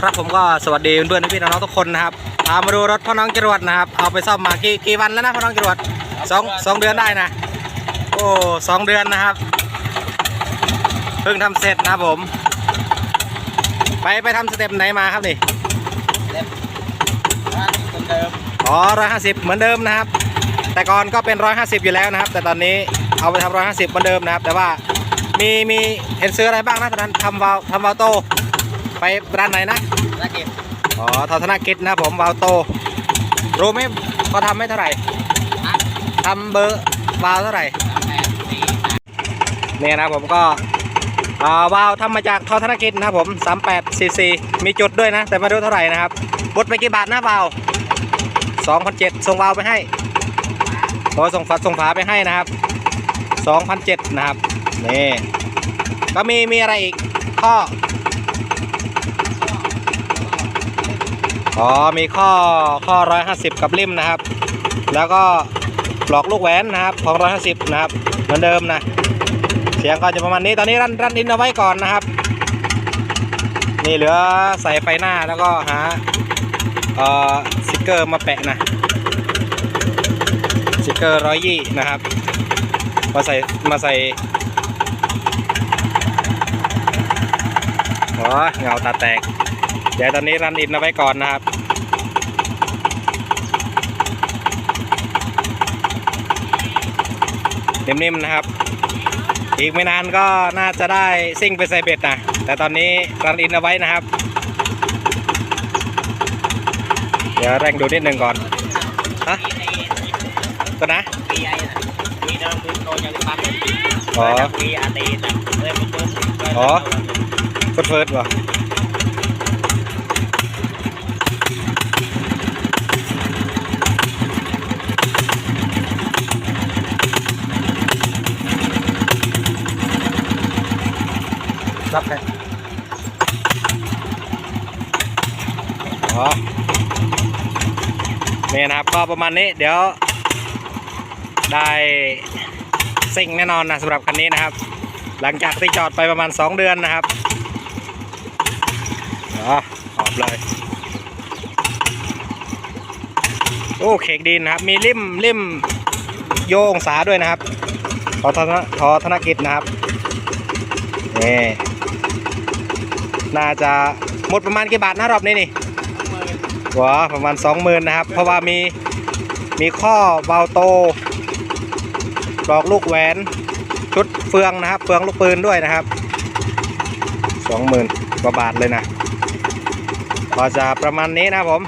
ครับผมก็สวัสดีเพื่อนๆพี่ๆน้องๆทุกคนนะครับพามาดูรถพ่อน้องจรวดนะครับ เอาไปซ่อมมากี่กี่วันแล้วนะพ่อน้องจรวดสองสองเดือนได้นะ โอ้สองเดือนนะครับ เพิ่งทำเสร็จนะครับผม ไปไปทำสเต็ปไหนมาครับนี่คนเดิมอ๋อร้อยห้าสิบเหมือนเดิมนะครับ แต่ก่อนก็เป็นร้อยห้าสิบอยู่แล้วนะครับ แต่ตอนนี้เอาไปทำร้อยห้าสิบเหมือนเดิมนะครับ แต่ว่ามีมีเห็นซื้ออะไรบ้างนะตอนนั้นทำวาล์วทำวาล์วโต ไปร้านไหนนะนักเก็บอ๋อทอธนกิจนะผมวาวโต รู้ไหมเขาทำไม่เท่าไหร่ทำเบอร์วาวเท่าไหร่เนี่ยนะผมก็วาวทำมาจากทอธนกิจนะครับผม38 cc มีจุดด้วยนะ แต่ไม่รู้เท่าไหร่นะครับบดไปกี่บาทนะวาว2,007ส่งวาวไปให้โอ้ส่งฝาส่งฝาไปให้นะครับ2,007นะครับนี่ก็มีมีอะไรอีกข้อ อ๋อมีข้อข้อ150กับริมนะครับ แล้วก็ปลอกลูกแหวนนะครับของ150นะครับ เหมือนเดิมนะเสียงก็จะประมาณนี้ตอนนี้รันรันอินเอาไว้ก่อนนะครับ นี่เหลือใส่ไฟหน้าแล้วก็หาเอ่อสติกเกอร์มาแปะนะสติกเกอร์ร้อยยี่นะครับมาใส่มาใส่อ๋อเงาตาแตก เดี๋ยวตอนนี้รันอินเอาไว้ก่อนนะครับ นิ่มๆนะครับ อีกไม่นานก็น่าจะได้ซิ่งไปใส่เบ็ดนะแต่ตอนนี้รันอินเอาไว้นะครับ เดี๋ยวแรงดูนิดหนึ่งก่อนฮะตัวนะปีไอ้น่ะปีเดิมคือโดนยังปั๊มอ๋อปีอาตีนะเลยมันเดิมอ๋อเฟิร์สเฟิร์สวะ รับใครอ๋อนี่นะครับก็ประมาณนี้เดี๋ยวได้ซิ่งแน่นอนนะสำหรับคันนี้นะครับ หลังจากที่จอดไปประมาณ 2 เดือนนะครับอ๋อออกเลยโอ้เขกดินนะครับ มีริมริมโยงศาด้วยนะครับทอธนทอธนกิจนะครับนี่ น่าจะหมดประมาณกี่บาทนะรอบนี้นี่หัวประมาณ20,000นะครับ เพราะว่ามีมีข้อเบาโตดอกลูกแหวนชุดเฟืองนะครับ เฟืองลูกปืนด้วยนะครับสองหมื่นกว่าบาทเลยนะ ก็จะประมาณนี้นะผม